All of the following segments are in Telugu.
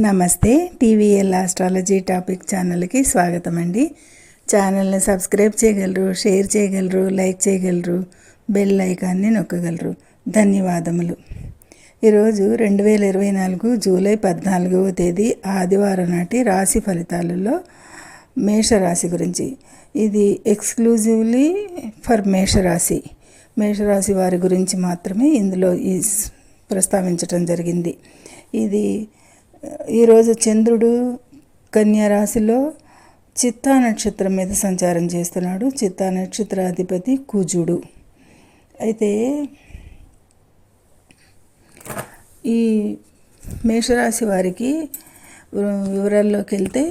నమస్తే టీవీఎల్ ఆస్ట్రాలజీ టాపిక్ ఛానల్కి స్వాగతం అండి ఛానల్ని సబ్స్క్రైబ్ చేయగలరు షేర్ చేయగలరు లైక్ చేయగలరు బెల్ ఐకాన్ని నొక్కగలరు. ధన్యవాదములు. ఈరోజు రెండు వేల ఇరవై నాలుగు జూలై పద్నాలుగవ తేదీ ఆదివారం నాటి రాశి ఫలితాలలో మేషరాశి గురించి. ఇది ఎక్స్క్లూజివ్లీ ఫర్ మేషరాశి. మేషరాశి వారి గురించి మాత్రమే ఇందులో ఈ ప్రస్తావించటం జరిగింది. ఇది ఈరోజు చంద్రుడు కన్యా రాశిలో చిత్తా నక్షత్రం మీద సంచారం చేస్తున్నాడు. చిత్తా నక్షత్రాధిపతి కుజుడు. అయితే ఈ మేషరాశి వారికి వివరాల్లోకి వెళ్తే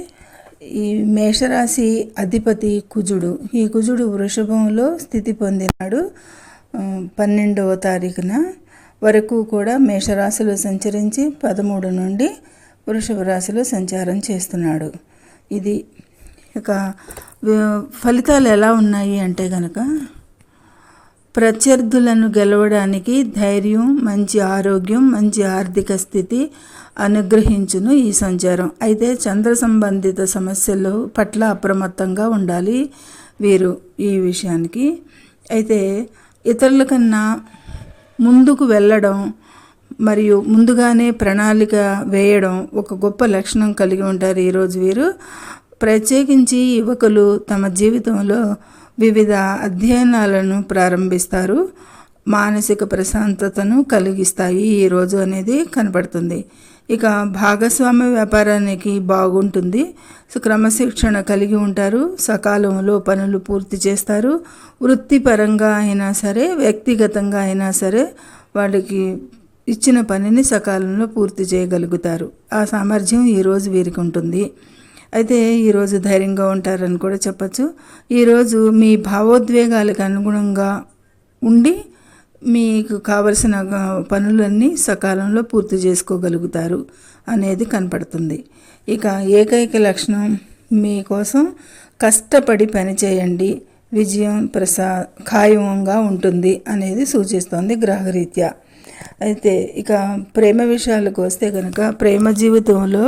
ఈ మేషరాశి అధిపతి కుజుడు. ఈ కుజుడు వృషభంలో స్థితి పొందినాడు. పన్నెండవ తారీఖున వరకు కూడా మేషరాశిలో సంచరించి పదమూడు నుండి వృషభ రాశిలో సంచారం చేస్తున్నాడు. ఇది ఇక ఫలితాలు ఎలా ఉన్నాయి అంటే కనుక ప్రత్యర్థులను గెలవడానికి ధైర్యం మంచి ఆరోగ్యం మంచి ఆర్థిక స్థితి అనుగ్రహించును ఈ సంచారం. అయితే చంద్ర సంబంధిత సమస్యలు పట్ల అప్రమత్తంగా ఉండాలి వీరు ఈ విషయానికి. అయితే ఇతరుల కన్నా ముందుకు వెళ్ళడం మరియు ముందుగానే ప్రణాళిక వేయడం ఒక గొప్ప లక్షణం కలిగి ఉంటారు ఈరోజు వీరు. ప్రత్యేకించి యువకులు తమ జీవితంలో వివిధ అధ్యయనాలను ప్రారంభిస్తారు. మానసిక ప్రశాంతతను కలిగిస్తాయి ఈరోజు అనేది కనపడుతుంది ఇక భాగస్వామ్య వ్యాపారానికి బాగుంటుంది. క్రమశిక్షణ కలిగి ఉంటారు. సకాలంలో పనులు పూర్తి చేస్తారు. వృత్తిపరంగా అయినా సరే వ్యక్తిగతంగా అయినా సరే వాళ్ళకి ఇచ్చిన పనిని సకాలంలో పూర్తి చేయగలుగుతారు. ఆ సామర్థ్యం ఈరోజు వీరికి ఉంటుంది. అయితే ఈరోజు ధైర్యంగా ఉంటారని కూడా చెప్పచ్చు. ఈరోజు మీ భావోద్వేగాలకు అనుగుణంగా ఉండి మీకు కావలసిన పనులన్నీ సకాలంలో పూర్తి చేసుకోగలుగుతారు అనేది కనపడుతుంది. ఇక ఏకైక లక్షణం మీకోసం కష్టపడి పనిచేయండి విజయం ప్రసా ఖాయంగా ఉంటుంది అనేది సూచిస్తోంది గ్రహరీత్యా. అయితే ఇక ప్రేమ విషయాలకు వస్తే కనుక ప్రేమ జీవితంలో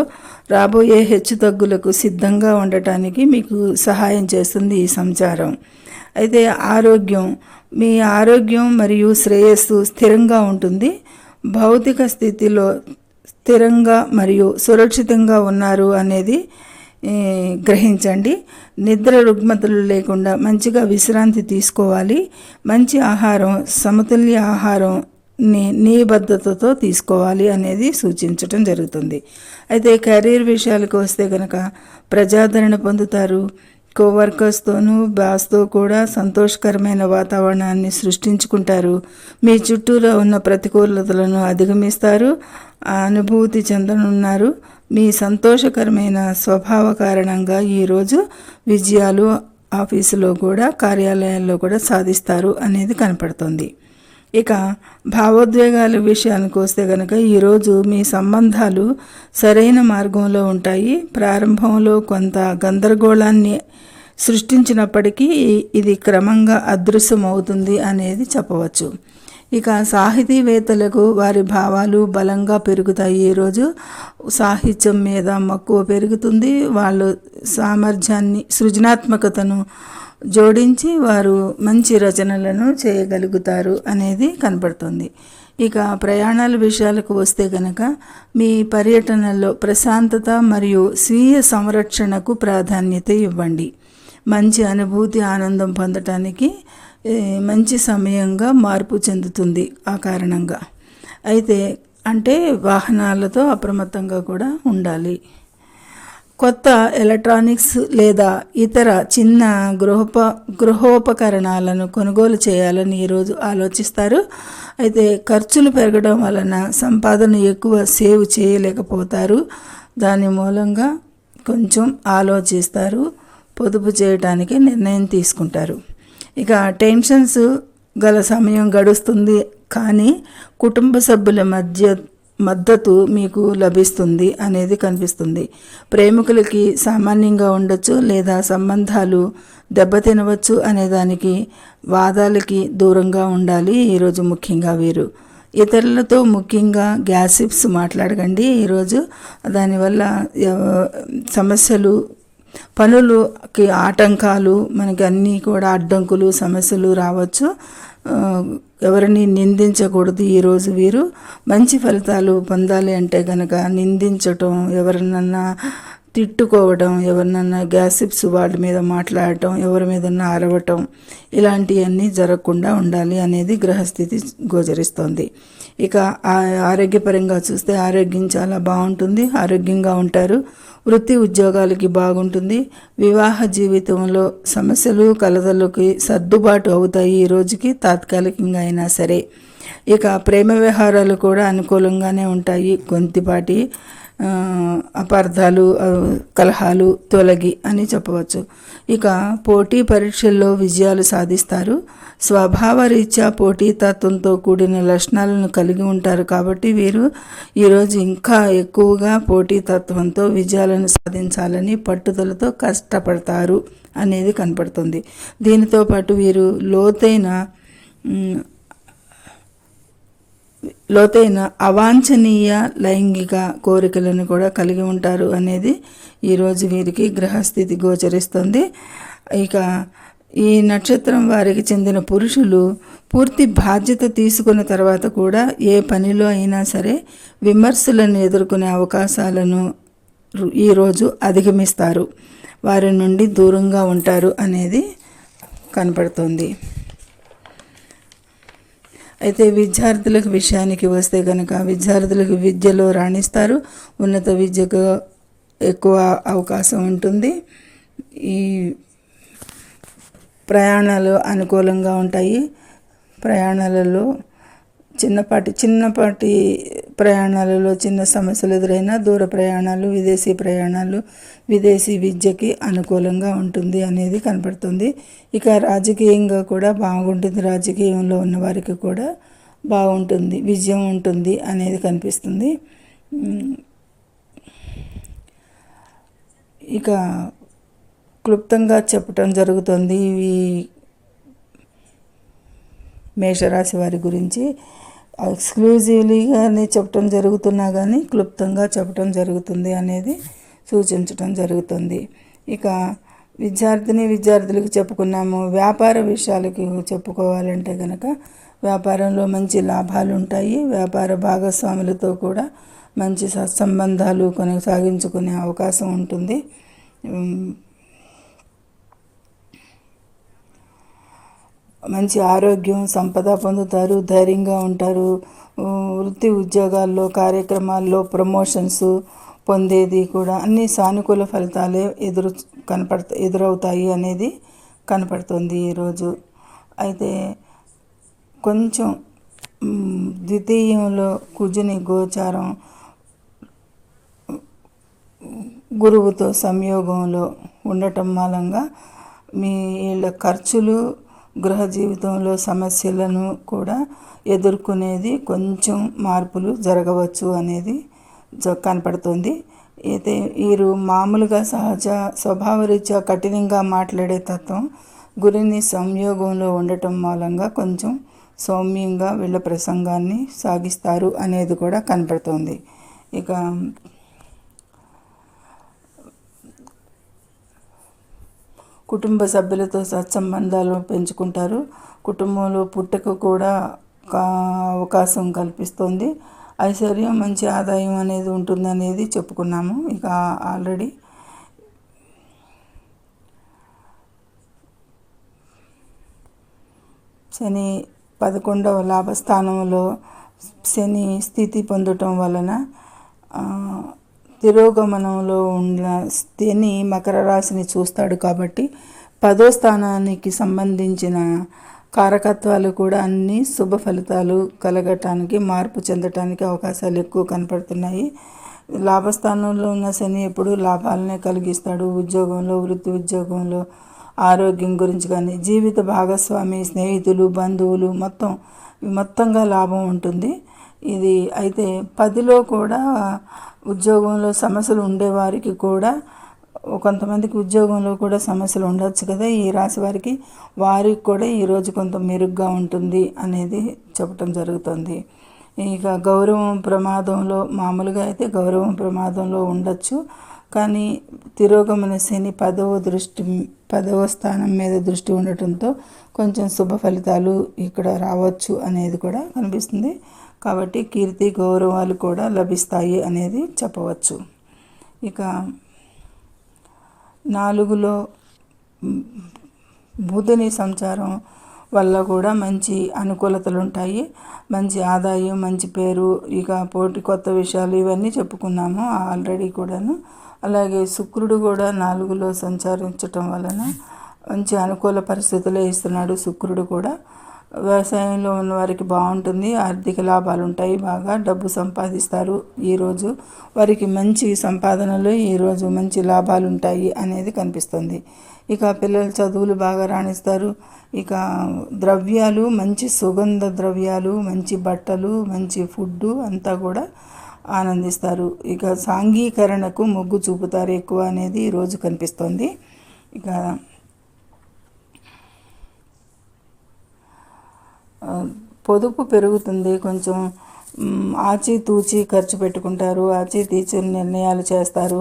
రాబోయే హెచ్చుతగ్గులకు సిద్ధంగా ఉండటానికి మీకు సహాయం చేస్తుంది ఈ సంచారం. అయితే ఆరోగ్యం మీ ఆరోగ్యం మరియు శ్రేయస్సు స్థిరంగా ఉంటుంది. భౌతిక స్థితిలో స్థిరంగా మరియు సురక్షితంగా ఉన్నారు అనేది గ్రహించండి. నిద్ర రుగ్మతలు లేకుండా మంచిగా విశ్రాంతి తీసుకోవాలి. మంచి ఆహారం సమతుల్య ఆహారం ని నిబద్ధతతో తీసుకోవాలి అనేది సూచించటం జరుగుతుంది. అయితే కెరీర్ విషయాలకు వస్తే కనుక ప్రజాదరణ పొందుతారు. కోవర్కర్స్తోనూ బాస్తో కూడా సంతోషకరమైన వాతావరణాన్ని సృష్టించుకుంటారు. మీ చుట్టూలో ఉన్న ప్రతికూలతలను అధిగమిస్తారు. ఆ అనుభూతి చెందనున్నారు. మీ సంతోషకరమైన స్వభావ కారణంగా ఈరోజు విజయాలు ఆఫీసులో కూడా కార్యాలయాల్లో కూడా సాధిస్తారు అనేది కనపడుతుంది. ఇక భావోద్వేగాల విషయానికి వస్తే కనుక ఈరోజు మీ సంబంధాలు సరైన మార్గంలో ఉంటాయి. ప్రారంభంలో కొంత గందరగోళాన్ని సృష్టించినప్పటికీ ఇది క్రమంగా అదృశ్యమవుతుంది అనేది చెప్పవచ్చు. ఇక సాహితీవేత్తలకు వారి భావాలు బలంగా పెరుగుతాయి. ఈరోజు సాహిత్యం మీద మక్కువ పెరుగుతుంది. వాళ్ళు సామర్థ్యాన్ని సృజనాత్మకతను జోడించి వారు మంచి రచనలను చేయగలుగుతారు అనేది కనపడుతుంది. ఇక ప్రయాణాల విషయాలకు వస్తే కనుక మీ పర్యటనలో ప్రశాంతత మరియు స్వీయ సంరక్షణకు ప్రాధాన్యత ఇవ్వండి. మంచి అనుభూతి ఆనందం పొందటానికి మంచి సమయంగా మార్పు చెందుతుంది ఆ కారణంగా. అయితే అంటే వాహనాలతో అప్రమత్తంగా కూడా ఉండాలి. కొత్త ఎలక్ట్రానిక్స్ లేదా ఇతర చిన్న గృహోప గృహోపకరణాలను కొనుగోలు చేయాలని ఈరోజు ఆలోచిస్తారు. అయితే ఖర్చులు పెరగడం వలన సంపాదన ఎక్కువ సేవ్ చేయలేకపోతారు. దాని మూలంగా కొంచెం ఆలోచిస్తారు. పొదుపు చేయడానికి నిర్ణయం తీసుకుంటారు. ఇక టెన్షన్స్ గల సమయం గడుస్తుంది. కానీ కుటుంబ సభ్యుల మధ్య మద్దతు మీకు లభిస్తుంది అనేది కనిపిస్తుంది. ప్రేమికులకి సామాన్యంగా ఉండొచ్చు లేదా సంబంధాలు దెబ్బతినవచ్చు అనే దానికి వాదాలకి దూరంగా ఉండాలి. ఈరోజు ముఖ్యంగా వీరు. ఇతరులతో ముఖ్యంగా గ్యాసిప్స్ మాట్లాడకండి. ఈరోజు దానివల్ల సమస్యలు పనులకి ఆటంకాలు మనకి అన్నీ కూడా అడ్డంకులు సమస్యలు రావచ్చు. ఎవరిని నిందించకూడదు ఈరోజు వీరు. మంచి ఫలితాలు పొందాలి అంటే కనుక నిందించటం ఎవరినన్నా తిట్టుకోవడం ఎవరినన్నా గ్యాసిప్స్ వాళ్ళ మీద మాట్లాడటం ఎవరి మీదన్నా అరవటం ఇలాంటివన్నీ జరగకుండా ఉండాలి అనేది గ్రహస్థితి గోచరిస్తోంది. ఇక ఆరోగ్యపరంగా చూస్తే ఆరోగ్యం చాలా బాగుంటుంది ఆరోగ్యంగా ఉంటారు. వృత్తి ఉద్యోగాలకి బాగుంటుంది. వివాహ జీవితంలో సమస్యలు కలదలకి సర్దుబాటు అవుతాయి ఈ రోజుకి తాత్కాలికంగా అయినా సరే. ఇక ప్రేమ వ్యవహారాలు కూడా అనుకూలంగానే ఉంటాయి. కొద్దిపాటి అపార్థాలు కలహాలు తొలగి అని చెప్పవచ్చు. ఇక పోటీ పరీక్షల్లో విజయాలు సాధిస్తారు. స్వభావరీత్యా పోటీతత్వంతో కూడిన లక్షణాలను కలిగి ఉంటారు కాబట్టి వీరు ఈరోజు ఇంకా ఎక్కువగా పోటీతత్వంతో విజయాలను సాధించాలని పట్టుదలతో కష్టపడతారు అనేది కనపడుతుంది. దీనితో పాటు వీరు లోతైన లోతైన అవాంఛనీయ లైంగిక కోరికలను కూడా కలిగి ఉంటారు అనేది ఈరోజు వీరికి గ్రహస్థితి గోచరిస్తుంది. ఇక ఈ నక్షత్రం వారికి చెందిన పురుషులు పూర్తి బాధ్యత తీసుకున్న తర్వాత కూడా ఏ పనిలో అయినా సరే విమర్శలను ఎదుర్కొనే అవకాశాలను ఈరోజు అధిగమిస్తారు. వారి నుండి దూరంగా ఉంటారు అనేది కనపడుతుంది. అయితే విద్యార్థులకు విషయానికి వస్తే కనుక విద్యార్థులకు విద్యలో రాణిస్తారు. ఉన్నత విద్యకు ఎక్కువ అవకాశం ఉంటుంది. ఈ ప్రయాణాలు అనుకూలంగా ఉంటాయి. ప్రయాణాలలో చిన్నపాటి చిన్నపాటి ప్రయాణాలలో చిన్న సమస్యలు ఎదురైనా దూర ప్రయాణాలు విదేశీ ప్రయాణాలు విదేశీ విద్యకి అనుకూలంగా ఉంటుంది అనేది కనపడుతుంది. ఇక రాజకీయంగా కూడా బాగుంటుంది. రాజకీయంలో ఉన్న వారికి కూడా బాగుంటుంది విజయం ఉంటుంది అనేది కనిపిస్తుంది. ఇక క్లుప్తంగా చెప్పటం జరుగుతుంది ఈ మేషరాశి వారి గురించి. ఎక్స్క్లూజివ్లీగానే చెప్పటం జరుగుతున్నా కానీ క్లుప్తంగా చెప్పటం జరుగుతుంది అనేది సూచించటం జరుగుతుంది. ఇక విద్యార్థిని విద్యార్థులకు చెప్పుకున్నాము. వ్యాపార విషయాలకి చెప్పుకోవాలంటే కనుక వ్యాపారంలో మంచి లాభాలు ఉంటాయి వ్యాపార భాగస్వాములతో కూడా మంచి సత్సంబంధాలు కొనసాగించుకునే అవకాశం ఉంటుంది. మంచి ఆరోగ్యం సంపద పొందుతారు ధైర్యంగా ఉంటారు. వృత్తి ఉద్యోగాల్లో కార్యక్రమాల్లో ప్రమోషన్స్ పొందేది కూడా అన్ని సానుకూల ఫలితాలే ఎదురు కనపడత ఎదురవుతాయి అనేది కనపడుతుంది ఈరోజు. అయితే కొంచెం ద్వితీయంలో కుజుని గోచారం గురువుతో సంయోగంలో ఉండటం మూలంగా మీ వీళ్ళ ఖర్చులు గృహ జీవితంలో సమస్యలను కూడా ఎదుర్కొనేది కొంచెం మార్పులు జరగవచ్చు అనేది జ- కనపడుతుంది. అయితే వీరు మామూలుగా సహజ స్వభావరీత్యా కఠినంగా మాట్లాడే తత్వం గురిని సంయోగంలో ఉండటం మూలంగా కొంచెం సౌమ్యంగా వీళ్ళ ప్రసంగాన్ని సాగిస్తారు అనేది కూడా కనపడుతుంది. ఇక కుటుంబ సభ్యులతో సత్సంబంధాలు పెంచుకుంటారు. కుటుంబంలో పుట్టకు కూడా అవకాశం కల్పిస్తుంది. ఐశ్వర్యం మంచి ఆదాయం అనేది ఉంటుందనేది చెప్పుకున్నాము. ఇక ఆల్రెడీ శని పదకొండవ లాభస్థానంలో శని స్థితి పొందటం వలన తిరోగమనంలో ఉన్న శని మకర రాశిని చూస్తాడు కాబట్టి పదో స్థానానికి సంబంధించిన కారకత్వాలు కూడా అన్ని శుభ ఫలితాలు కలగటానికి మార్పు చెందటానికి అవకాశాలు ఎక్కువ కనపడుతున్నాయి. లాభస్థానంలో ఉన్న శని ఎప్పుడు లాభాలనే కలిగిస్తాడు. ఉద్యోగంలో వృత్తి ఉద్యోగంలో ఆరోగ్యం గురించి కానీ జీవిత భాగస్వామి స్నేహితులు బంధువులు మొత్తం మొత్తంగా లాభం ఉంటుంది. ఇది అయితే పదిలో కూడా ఉద్యోగంలో సమస్యలు ఉండేవారికి కూడా కొంతమందికి ఉద్యోగంలో కూడా సమస్యలు ఉండొచ్చు కదా. ఈ రాశి వారికి వారికి కూడా ఈరోజు కొంత మెరుగ్గా ఉంటుంది అనేది చెప్పటం జరుగుతుంది. ఇక గౌరవం ప్రమాదంలో మామూలుగా అయితే గౌరవం ప్రమాదంలో ఉండొచ్చు. కానీ తిరోగమన శని పదవ దృష్టి పదవ స్థానం మీద దృష్టి ఉండటంతో కొంచెం శుభ ఫలితాలు ఇక్కడ రావచ్చు అనేది కూడా కనిపిస్తుంది. కాబట్టి కీర్తి గౌరవాలు కూడా లభిస్తాయి అనేది చెప్పవచ్చు. ఇక నాలుగులో బుధుని సంచారం వల్ల కూడా మంచి అనుకూలతలు ఉంటాయి. మంచి ఆదాయం మంచి పేరు ఇక పోటీ కొత్త విషయాలు ఇవన్నీ చెప్పుకున్నాము ఆల్రెడీ కూడాను. అలాగే శుక్రుడు కూడా నాలుగులో సంచరించటం వలన మంచి అనుకూల పరిస్థితులే ఇస్తున్నాడు శుక్రుడు కూడా. వ్యవసాయంలో ఉన్న వారికి బాగుంటుంది ఆర్థిక లాభాలు ఉంటాయి బాగా డబ్బు సంపాదిస్తారు. ఈరోజు వారికి మంచి సంపాదనలు ఈరోజు మంచి లాభాలు ఉంటాయి అనేది కనిపిస్తుంది. ఇక పిల్లలు చదువులు బాగా రాణిస్తారు. ఇక ద్రవ్యాలు మంచి సుగంధ ద్రవ్యాలు మంచి బట్టలు మంచి ఫుడ్డు అంతా కూడా ఆనందిస్తారు. ఇక సాంఘీకరణకు మొగ్గు చూపుతారు ఎక్కువ అనేది ఈరోజు కనిపిస్తుంది. ఇక పొదుపు పెరుగుతుంది. కొంచెం ఆచితూచి ఖర్చు పెట్టుకుంటారు. ఆచితూచి నిర్ణయాలు చేస్తారు.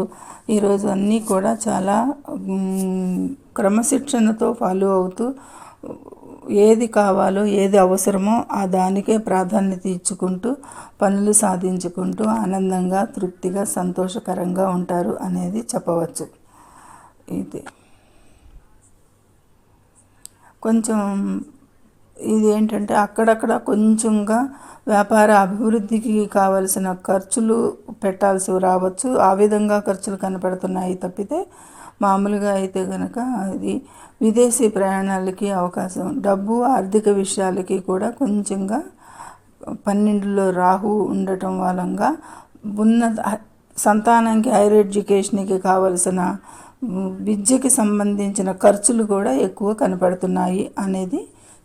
ఈరోజు అన్నీ కూడా చాలా క్రమశిక్షణతో ఫాలో అవుతూ ఏది కావాలో ఏది అవసరమో ఆ దానికే ప్రాధాన్యత ఇచ్చుకుంటూ పనులు సాధించుకుంటూ ఆనందంగా తృప్తిగా సంతోషకరంగా ఉంటారు అనేది చెప్పవచ్చు. ఇది. కొంచెం ఇది ఏంటంటే అక్కడక్కడ కొంచెంగా వ్యాపార అభివృద్ధికి కావలసిన ఖర్చులు పెట్టాల్సి రావచ్చు. ఆ విధంగా ఖర్చులు కనపడుతున్నాయి తప్పితే మామూలుగా అయితే కనుక అది విదేశీ ప్రయాణాలకి అవకాశం డబ్బు ఆర్థిక విషయాలకి కూడా కొంచెంగా పన్నెండులో రాహు ఉండటం వలంగా ఉన్న సంతానానికి హైర్ ఎడ్యుకేషన్కి కావలసిన విద్యకి సంబంధించిన ఖర్చులు కూడా ఎక్కువ కనపడుతున్నాయి అనేది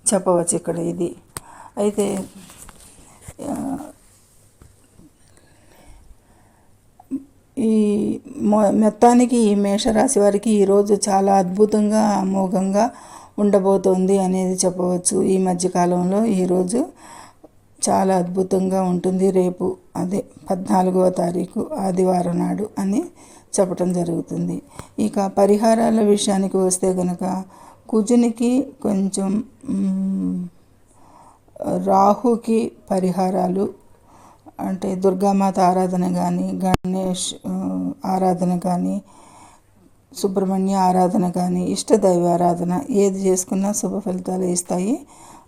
చెప్పవచ్చు ఇక్కడ ఇది. అయితే ఈ మొత్తానికి ఈ మేషరాశి వారికి ఈరోజు చాలా అద్భుతంగా అమోఘంగా ఉండబోతోంది అనేది చెప్పవచ్చు. ఈ మధ్యకాలంలో ఈరోజు చాలా అద్భుతంగా ఉంటుంది. రేపు అదే పద్నాలుగవ తారీఖు ఆదివారం నాడు అని చెప్పటం జరుగుతుంది. ఇక పరిహారాల విషయానికి వస్తే కనుక కుజునికి కొంచెం రాహుకి పరిహారాలు అంటే దుర్గామాత ఆరాధన కానీ గణేష్ ఆరాధన కానీ సుబ్రహ్మణ్య ఆరాధన కానీ ఇష్టదైవ ఆరాధన ఏది చేసుకున్నా శుభ ఫలితాలు ఇస్తాయి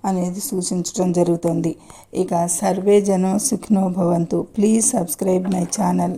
అనేది సూచించడం జరుగుతుంది. ఇక సర్వే జనం సుఖినో భవంతు. Please subscribe my channel